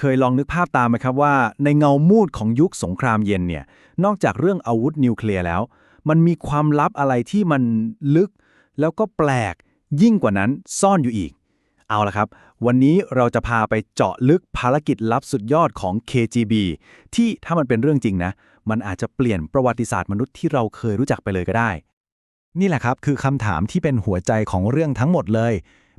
เคยลองนึกภาพตามไหมครับว่า ในเงามูดของยุคสงครามเย็นเนี่ย นอกจากเรื่องอาวุธนิวเคลียร์แล้ว มันมีความลับอะไรที่มันลึก แล้วก็แปลกยิ่งกว่านั้นซ่อนอยู่อีก เอาละครับ วันนี้เราจะพาไปเจาะลึกภารกิจลับสุดยอดของ KGB ที่ถ้ามันเป็นเรื่องจริงนะ มันอาจจะเปลี่ยนประวัติศาสตร์มนุษย์ที่เราเคยรู้จักไปเลยก็ได้ นี่แหละครับคือคำถามที่เป็นหัวใจของเรื่องทั้งหมดเลย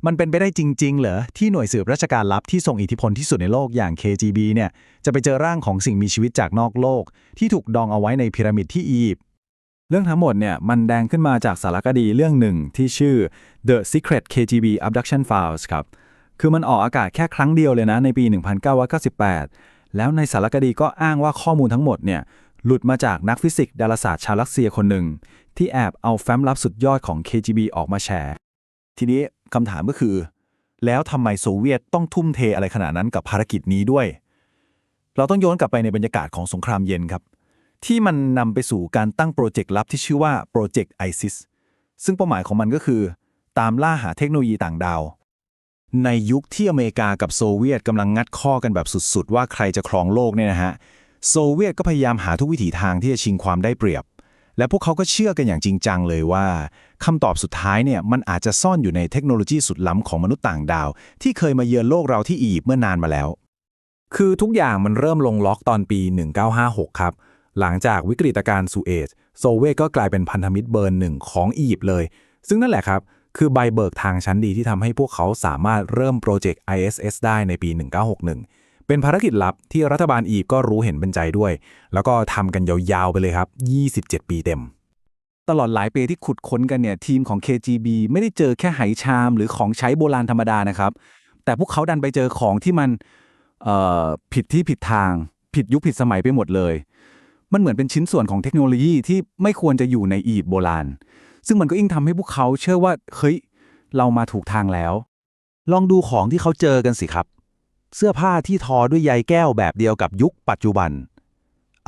มันเป็นไปได้จริง ๆ เหรอ ที่หน่วยสืบราชการลับที่ทรงอิทธิพลที่สุดในโลกอย่าง KGB เนี่ยจะไปเจอร่างของสิ่งมีชีวิตจากนอกโลก ที่ถูกดองเอาไว้ในพีระมิดที่อียิปต์เรื่องทั้งหมดเนี่ยมันแดงขึ้นมาจากสารคดีเรื่องหนึ่งที่ชื่อ The Secret KGB Abduction Files ครับคือมันออกอากาศแค่ครั้งเดียวเลยนะในปี 1998 แล้วในสารคดีก็อ้างว่าข้อมูลทั้งหมดเนี่ยหลุดมาจากนักฟิสิกส์ดาราศาสตร์ชาวรัสเซียคนหนึ่ง ที่แอบเอาแฟ้มลับสุดยอดของ KGB ออกมาแชร์ ทีนี้คำถามก็คือ แล้วทำไมโซเวียตต้องทุ่มเทอะไรขนาดนั้นกับภารกิจนี้ด้วย เราต้องย้อนกลับไปในบรรยากาศของสงครามเย็นครับ ที่มันนำไปสู่การตั้งโปรเจกต์ลับที่ชื่อว่าโปรเจกต์ไอซิสซึ่งเป้าหมายของมันก็คือ ตามล่าหาเทคโนโลยีต่างดาว ในยุคที่อเมริกากับโซเวียตกำลังงัดข้อกันแบบสุดๆ ว่าใครจะครองโลกเนี่ยนะฮะโซเวียตก็พยายามหาทุกวิถีทางที่จะชิงความได้เปรียบ และพวกเขาก็เชื่อกันอย่างจริงจังเลยว่าคำตอบสุดท้ายเนี่ยมันอาจจะซ่อนอยู่ในเทคโนโลยีสุดล้ำของมนุษย์ต่างดาว ที่เคยมาเยือนโลกเราที่อียิปต์เมื่อนานมาแล้ว คือทุกอย่างมันเริ่มลงล็อกตอนปี 1956 ครับ หลังจากวิกฤตการณ์สุเอซโซเวตก็กลายเป็นพันธมิตรเบอร์หนึ่งของอียิปต์เลย ซึ่งนั่นแหละครับ คือใบเบิกทางชั้นดีที่ทำให้พวกเขาสามารถเริ่มโปรเจกต์ ISS ได้ในปี 1961 เป็นภารกิจลับที่รัฐบาลอียิปต์ก็รู้เห็นเป็นใจด้วย แล้วก็ทำกันยาวๆไปเลยครับ 27 ปีเต็ม ตลอดหลายปีที่ขุดค้นกันเนี่ยทีมของ KGB ไม่ได้เจอแค่ไหชาม หรือของใช้โบราณธรรมดานะครับ แต่พวกเขาดันไปเจอของที่มันผิดที่ผิดทาง ผิดยุคผิดสมัยไปหมดเลย มันเหมือนเป็นชิ้นส่วนของเทคโนโลยีที่ไม่ควรจะอยู่ในอียิปต์โบราณ ซึ่งมันก็ยิ่งทำให้พวกเขาเชื่อว่าเฮ้ยเรามาถูกทางแล้ว ลองดูของที่เขาเจอกันสิครับ เสื้อผ้าที่ทอด้วยใยแก้วแบบเดียวกับยุคปัจจุบัน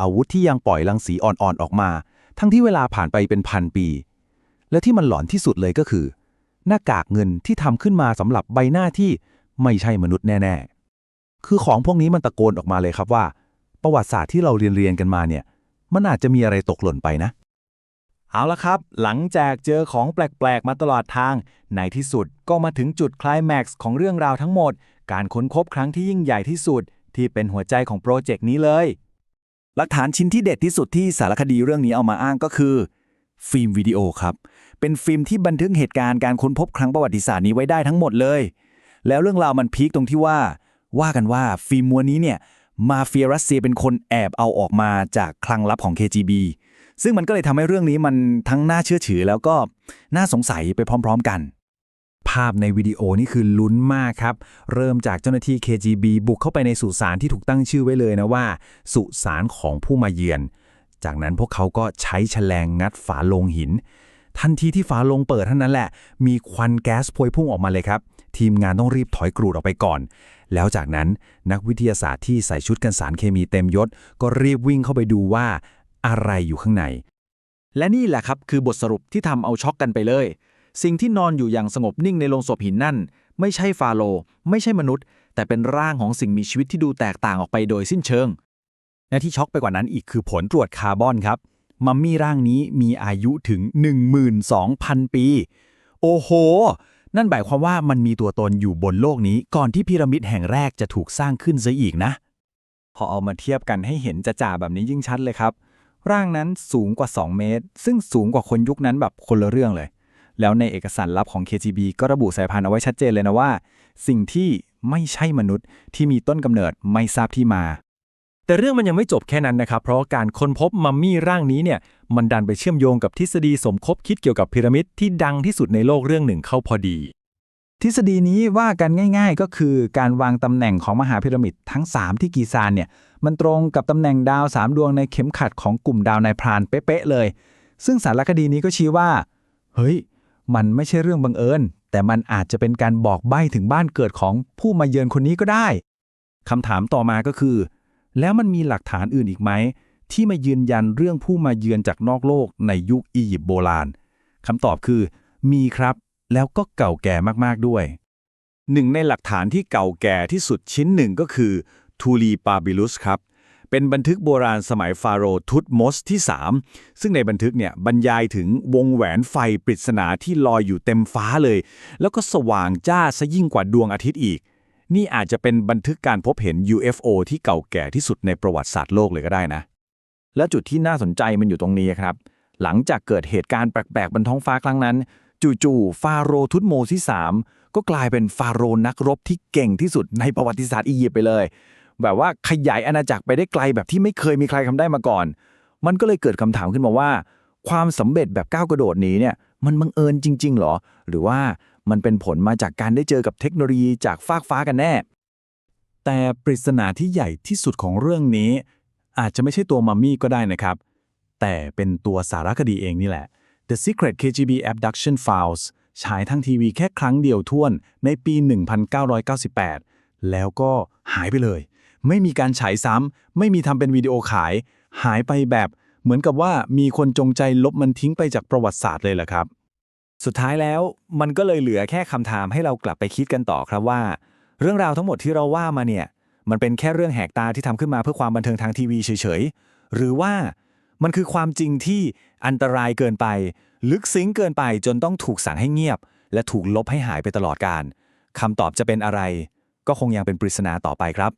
อาวุธที่ยังปล่อยรังสีอ่อนๆออกมา ทั้งที่เวลาผ่านไปเป็นพันปี และที่มันหลอนที่สุดเลยก็คือ หน้ากากเงินที่ทำขึ้นมาสำหรับใบหน้าที่ไม่ใช่มนุษย์แน่ๆ คือของพวกนี้มันตะโกนออกมาเลยครับว่า ประวัติศาสตร์ที่เราเรียนเรียนๆกันมาเนี่ย มันอาจจะมีอะไรตกหล่นไปนะ เอาละครับ หลังจากเจอของแปลก ๆ มาตลอดทาง ในที่สุดก็มาถึงจุดคลแม็กซ์ของเรื่องราวทั้งหมด การค้นพบครั้งที่ยิ่งใหญ่ที่สุด ที่เป็นหัวใจของโปรเจกต์นี้เลย หลักฐานชิ้นที่เด็ดที่สุดที่สารคดีเรื่องนี้เอามาอ้างก็คือ ฟิล์มวิดีโอครับ เป็นฟิล์มที่บันทึกเหตุการณ์การค้นพบครั้งประวัติศาสตร์นี้ไว้ได้ทั้งหมดเลย แล้วเรื่องราวมันพีคตรงที่ว่า ว่ากันว่าฟิล์มม้วนนี้เนี่ยมาเฟียรัสเซียเป็นคนแอบเอาออกมาจากคลังลับของ KGB ซึ่งมันก็เลยทำให้เรื่องนี้มันทั้งน่าเชื่อถือแล้วก็น่าสงสัยไปพร้อม ๆ กันาพในวิดีโอนี่คือลุ้นมากครับ เริ่มจากเจ้าหน้าที่ KGB บุกเข้าไปในสุสานที่ถูกตั้งชื่อไว้เลยนะว่า สุสานของผู้มาเยือน จากนั้นพวกเขาก็ใช้แฉลงงัดฝาโลงหิน ทันทีที่ฝาโลงเปิดเท่านั้นแหละ มีควันแก๊สพวยพุ่งออกมาเลยครับ ทีมงานต้องรีบถอยกรูดออกไปก่อน แล้วจากนั้นนักวิทยาศาสตร์ที่ใส่ชุดกันสารเคมีเต็มยศ ก็รีบวิ่งเข้าไปดูว่าอะไรอยู่ข้างใน และนี่แหละครับคือบทสรุปที่ทำเอาช็อกกันไปเลย สิ่งที่นอนอยู่อย่างสงบนิ่งในโลงศพหินนั่น ไม่ใช่ฟาโลไม่ใช่มนุษย์ แต่เป็นร่างของสิ่งมีชีวิตที่ดูแตกต่างออกไปโดยสิ้นเชิง และที่ช็อกไปกว่านั้นอีกคือผลตรวจคาร์บอนครับ มัมมี่ร่างนี้มีอายุถึง 12,000 ปี โอ้โห นั่นหมายความว่ามันมีตัวตนอยู่บนโลกนี้ ก่อนที่พีระมิดแห่งแรกจะถูกสร้างขึ้นซะอีกนะ พอเอามาเทียบกันให้เห็นจะจ่าแบบนี้ยิ่งชัดเลยครับ ร่างนั้นสูงกว่า 2 เมตร ซึ่งสูงกว่าคนยุคนั้นแบบคนละเรื่องเลย แล้วในเอกสารลับของ KGB ก็ระบุสายพันธุ์เอาไว้ชัดเจนเลยนะว่า สิ่งที่ไม่ใช่มนุษย์ที่มีต้นกำเนิดไม่ทราบที่มา แต่เรื่องมันยังไม่จบแค่นั้นนะครับ เพราะการค้นพบมัมมี่ร่างนี้เนี่ย มันดันไปเชื่อมโยงกับทฤษฎีสมคบคิดเกี่ยวกับพีระมิดที่ดังที่สุดในโลกเรื่องหนึ่งเข้าพอดี ทฤษฎีนี้ว่ากันง่าย ๆ ก็คือการวางตำแหน่งของมหาพีระมิดทั้ง 3 ที่กีซานเนี่ย มันตรงกับตำแหน่งดาว 3 ดวงในเข็มขัดของกลุ่มดาวนายพรานเป๊ะๆเลย ซึ่งสารคดีนี้ก็ชี้ว่า เฮ้ย มันไม่ใช่เรื่องบังเอิญ แต่มันอาจจะเป็นการบอกใบ้ถึงบ้านเกิดของผู้มาเยือนคนนี้ก็ได้คำถามต่อมาก็คือ แล้วมันมีหลักฐานอื่นอีกไหม ที่มายืนยันเรื่องผู้มาเยือนจากนอกโลกในยุคอียิปต์โบราณคำตอบคือ มีครับ แล้วก็เก่าแก่มากๆด้วย หนึ่งในหลักฐานที่เก่าแก่ที่สุดชิ้นหนึ่งก็คือทูลีปาบิลุสครับ เป็นบันทึกโบราณสมัยฟาโรห์ทุตมอสที่ 3 ซึ่งในบันทึกเนี่ยบรรยายถึงวงแหวนไฟปริศนาที่ลอยอยู่เต็มฟ้าเลย แล้วก็สว่างจ้าซะยิ่งกว่าดวงอาทิตย์อีก นี่อาจจะเป็นบันทึกการพบเห็น UFO ที่เก่าแก่ที่สุดในประวัติศาสตร์โลกเลยก็ได้นะ และจุดที่น่าสนใจมันอยู่ตรงนี้ครับ หลังจากเกิดเหตุการณ์แปลกๆบนท้องฟ้าครั้งนั้นจู่ๆฟาโรห์ทุตโมที่ 3 ก็กลายเป็นฟาโรห์นักรบที่เก่งที่สุดในประวัติศาสตร์อียิปต์ไปเลย แบบว่าขยายอาณาจักรไปได้ไกลแบบที่ไม่เคยมีใครทำได้มาก่อน มันก็เลยเกิดคำถามขึ้นมาว่า ความสำเร็จแบบก้าวกระโดดนี้เนี่ยมันบังเอิญจริง ๆ หรอ หรือว่ามันเป็นผลมาจากการได้เจอกับเทคโนโลยีจากฟากฟ้ากันแน่ แต่ปริศนาที่ใหญ่ที่สุดของเรื่องนี้ อาจจะไม่ใช่ตัวมัมมี่ก็ได้นะครับ แต่เป็นตัวสารคดีเองนี่แหละ The Secret KGB Abduction Files ฉายทั้งทีวีแค่ครั้งเดียวท่วนในปี 1998 แล้วก็หายไปเลย ไม่มีการฉายซ้ำ ไม่มีทำเป็นวิดีโอขาย หายไปแบบเหมือนกับว่ามีคนจงใจลบมันทิ้งไปจากประวัติศาสตร์เลยแหละครับ สุดท้ายแล้วมันก็เลยเหลือแค่คำถามให้เรากลับไปคิดกันต่อครับว่า เรื่องราวทั้งหมดที่เราว่ามาเนี่ย มันเป็นแค่เรื่องแหกตาที่ทำขึ้นมาเพื่อความบันเทิงทางทีวีเฉยๆ หรือว่ามันคือความจริงที่อันตรายเกินไป ลึกซึ้งเกินไปจนต้องถูกสั่งให้เงียบ และถูกลบให้หายไปตลอดการคำตอบจะเป็นอะไร ก็คงยังเป็นปริศนาต่อไปครับ